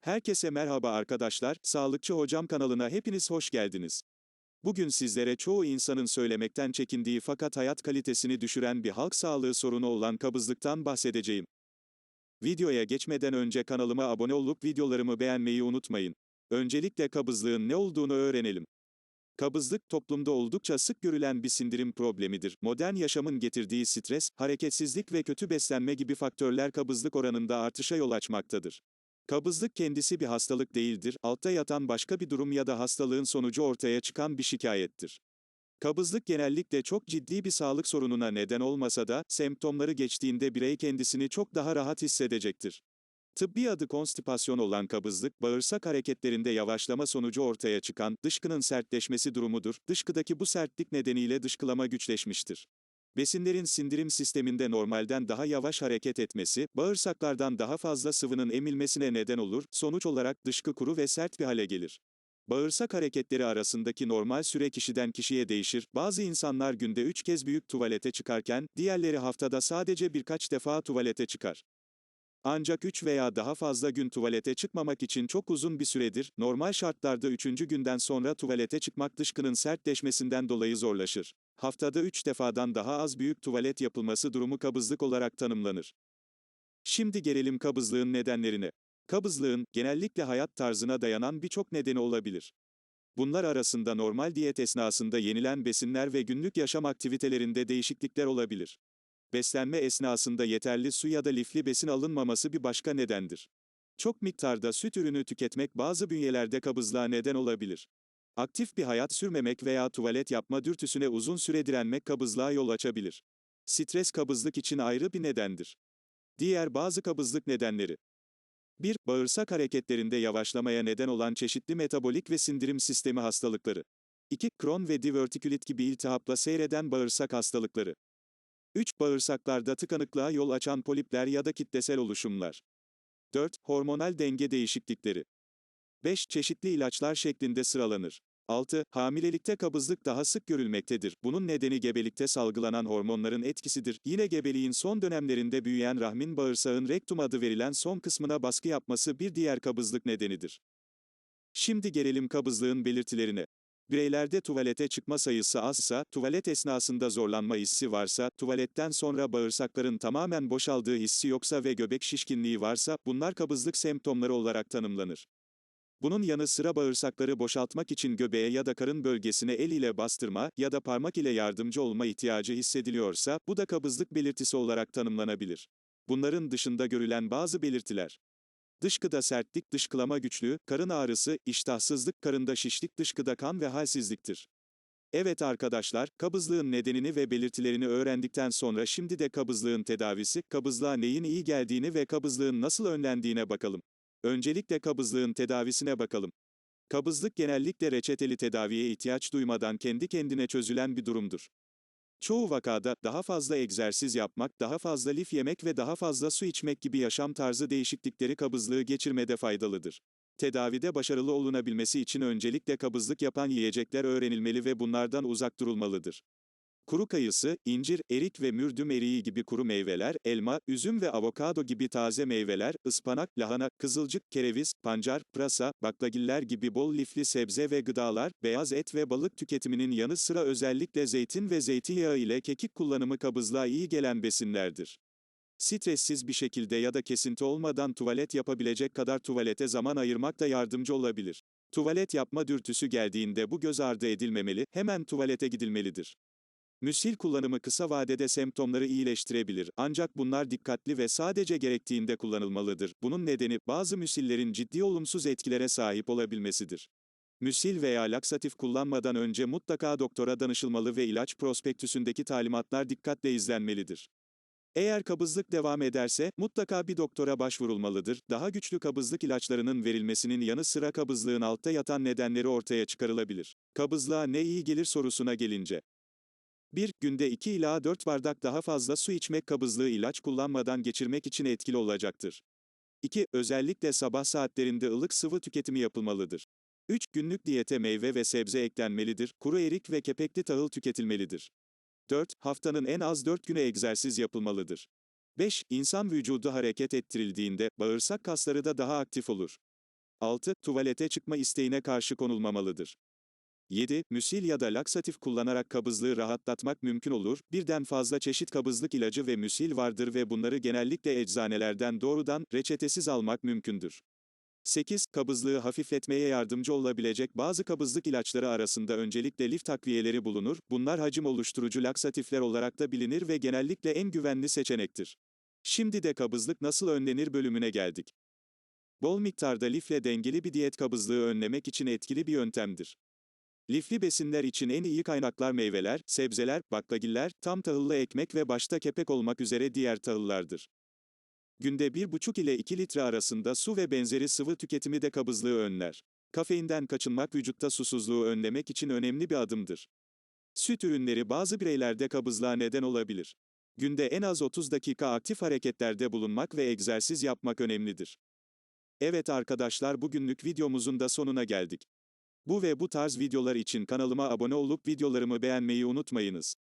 Herkese merhaba arkadaşlar, Sağlıkçı Hocam kanalına hepiniz hoş geldiniz. Bugün sizlere çoğu insanın söylemekten çekindiği fakat hayat kalitesini düşüren bir halk sağlığı sorunu olan kabızlıktan bahsedeceğim. Videoya geçmeden önce kanalıma abone olup videolarımı beğenmeyi unutmayın. Öncelikle kabızlığın ne olduğunu öğrenelim. Kabızlık toplumda oldukça sık görülen bir sindirim problemidir. Modern yaşamın getirdiği stres, hareketsizlik ve kötü beslenme gibi faktörler kabızlık oranında artışa yol açmaktadır. Kabızlık kendisi bir hastalık değildir, altta yatan başka bir durum ya da hastalığın sonucu ortaya çıkan bir şikayettir. Kabızlık genellikle çok ciddi bir sağlık sorununa neden olmasa da, semptomları geçtiğinde birey kendisini çok daha rahat hissedecektir. Tıbbi adı konstipasyon olan kabızlık, bağırsak hareketlerinde yavaşlama sonucu ortaya çıkan, dışkının sertleşmesi durumudur. Dışkıdaki bu sertlik nedeniyle dışkılama güçleşmiştir. Besinlerin sindirim sisteminde normalden daha yavaş hareket etmesi, bağırsaklardan daha fazla sıvının emilmesine neden olur, sonuç olarak dışkı kuru ve sert bir hale gelir. Bağırsak hareketleri arasındaki normal süre kişiden kişiye değişir, bazı insanlar günde 3 kez büyük tuvalete çıkarken, diğerleri haftada sadece birkaç defa tuvalete çıkar. Ancak 3 veya daha fazla gün tuvalete çıkmamak için çok uzun bir süredir, normal şartlarda 3. günden sonra tuvalete çıkmak dışkının sertleşmesinden dolayı zorlaşır. Haftada 3 defadan daha az büyük tuvalet yapılması durumu kabızlık olarak tanımlanır. Şimdi gelelim kabızlığın nedenlerine. Kabızlığın, genellikle hayat tarzına dayanan birçok nedeni olabilir. Bunlar arasında normal diyet esnasında yenilen besinler ve günlük yaşam aktivitelerinde değişiklikler olabilir. Beslenme esnasında yeterli su ya da lifli besin alınmaması bir başka nedendir. Çok miktarda süt ürünü tüketmek bazı bünyelerde kabızlığa neden olabilir. Aktif bir hayat sürmemek veya tuvalet yapma dürtüsüne uzun süre direnmek kabızlığa yol açabilir. Stres kabızlık için ayrı bir nedendir. Diğer bazı kabızlık nedenleri 1. Bağırsak hareketlerinde yavaşlamaya neden olan çeşitli metabolik ve sindirim sistemi hastalıkları. 2. Kron ve divertikülit gibi iltihapla seyreden bağırsak hastalıkları. 3. Bağırsaklarda tıkanıklığa yol açan polipler ya da kitlesel oluşumlar. 4. Hormonal denge değişiklikleri. 5. Çeşitli ilaçlar şeklinde sıralanır. 6. Hamilelikte kabızlık daha sık görülmektedir. Bunun nedeni gebelikte salgılanan hormonların etkisidir. Yine gebeliğin son dönemlerinde büyüyen rahmin bağırsağın rektum adı verilen son kısmına baskı yapması bir diğer kabızlık nedenidir. Şimdi gelelim kabızlığın belirtilerine. Bireylerde tuvalete çıkma sayısı azsa, tuvalet esnasında zorlanma hissi varsa, tuvaletten sonra bağırsakların tamamen boşaldığı hissi yoksa ve göbek şişkinliği varsa, bunlar kabızlık semptomları olarak tanımlanır. Bunun yanı sıra bağırsakları boşaltmak için göbeğe ya da karın bölgesine el ile bastırma ya da parmak ile yardımcı olma ihtiyacı hissediliyorsa, bu da kabızlık belirtisi olarak tanımlanabilir. Bunların dışında görülen bazı belirtiler. Dışkıda sertlik, dışkılama güçlüğü, karın ağrısı, iştahsızlık, karında şişlik, dışkıda kan ve halsizliktir. Evet arkadaşlar, kabızlığın nedenini ve belirtilerini öğrendikten sonra şimdi de kabızlığın tedavisi, kabızlığa neyin iyi geldiğini ve kabızlığın nasıl önlendiğine bakalım. Öncelikle kabızlığın tedavisine bakalım. Kabızlık genellikle reçeteli tedaviye ihtiyaç duymadan kendi kendine çözülen bir durumdur. Çoğu vakada daha fazla egzersiz yapmak, daha fazla lif yemek ve daha fazla su içmek gibi yaşam tarzı değişiklikleri kabızlığı geçirmede faydalıdır. Tedavide başarılı olunabilmesi için öncelikle kabızlık yapan yiyecekler öğrenilmeli ve bunlardan uzak durulmalıdır. Kuru kayısı, incir, erik ve mürdüm eriği gibi kuru meyveler, elma, üzüm ve avokado gibi taze meyveler, ıspanak, lahana, kızılcık, kereviz, pancar, pırasa, baklagiller gibi bol lifli sebze ve gıdalar, beyaz et ve balık tüketiminin yanı sıra özellikle zeytin ve zeytinyağı ile kekik kullanımı kabızlığa iyi gelen besinlerdir. Stressiz bir şekilde ya da kesinti olmadan tuvalet yapabilecek kadar tuvalete zaman ayırmak da yardımcı olabilir. Tuvalet yapma dürtüsü geldiğinde bu göz ardı edilmemeli, hemen tuvalete gidilmelidir. Müsil kullanımı kısa vadede semptomları iyileştirebilir ancak bunlar dikkatli ve sadece gerektiğinde kullanılmalıdır. Bunun nedeni bazı müsillerin ciddi olumsuz etkilere sahip olabilmesidir. Müsil veya laksatif kullanmadan önce mutlaka doktora danışılmalı ve ilaç prospektüsündeki talimatlar dikkatle izlenmelidir. Eğer kabızlık devam ederse, mutlaka bir doktora başvurulmalıdır. Daha güçlü kabızlık ilaçlarının verilmesinin yanı sıra kabızlığın altta yatan nedenleri ortaya çıkarılabilir. Kabızlığa ne iyi gelir sorusuna gelince. 1. Günde 2 ila 4 bardak daha fazla su içmek kabızlığı ilaç kullanmadan geçirmek için etkili olacaktır. 2. Özellikle sabah saatlerinde ılık sıvı tüketimi yapılmalıdır. 3. Günlük diyete meyve ve sebze eklenmelidir, kuru erik ve kepekli tahıl tüketilmelidir. 4. Haftanın en az 4 güne egzersiz yapılmalıdır. 5. İnsan vücudu hareket ettirildiğinde, bağırsak kasları da daha aktif olur. 6. Tuvalete çıkma isteğine karşı konulmamalıdır. 7. Müsil ya da laksatif kullanarak kabızlığı rahatlatmak mümkün olur. Birden fazla çeşit kabızlık ilacı ve müsil vardır ve bunları genellikle eczanelerden doğrudan, reçetesiz almak mümkündür. 8. Kabızlığı hafifletmeye yardımcı olabilecek bazı kabızlık ilaçları arasında öncelikle lif takviyeleri bulunur. Bunlar hacim oluşturucu laksatifler olarak da bilinir ve genellikle en güvenli seçenektir. Şimdi de kabızlık nasıl önlenir bölümüne geldik. Bol miktarda lifle dengeli bir diyet kabızlığı önlemek için etkili bir yöntemdir. Lifli besinler için en iyi kaynaklar meyveler, sebzeler, baklagiller, tam tahıllı ekmek ve başta kepek olmak üzere diğer tahıllardır. Günde 1,5 ile 2 litre arasında su ve benzeri sıvı tüketimi de kabızlığı önler. Kafeinden kaçınmak vücutta susuzluğu önlemek için önemli bir adımdır. Süt ürünleri bazı bireylerde kabızlığa neden olabilir. Günde en az 30 dakika aktif hareketlerde bulunmak ve egzersiz yapmak önemlidir. Evet arkadaşlar bugünlük videomuzun da sonuna geldik. Bu ve bu tarz videolar için kanalıma abone olup videolarımı beğenmeyi unutmayınız.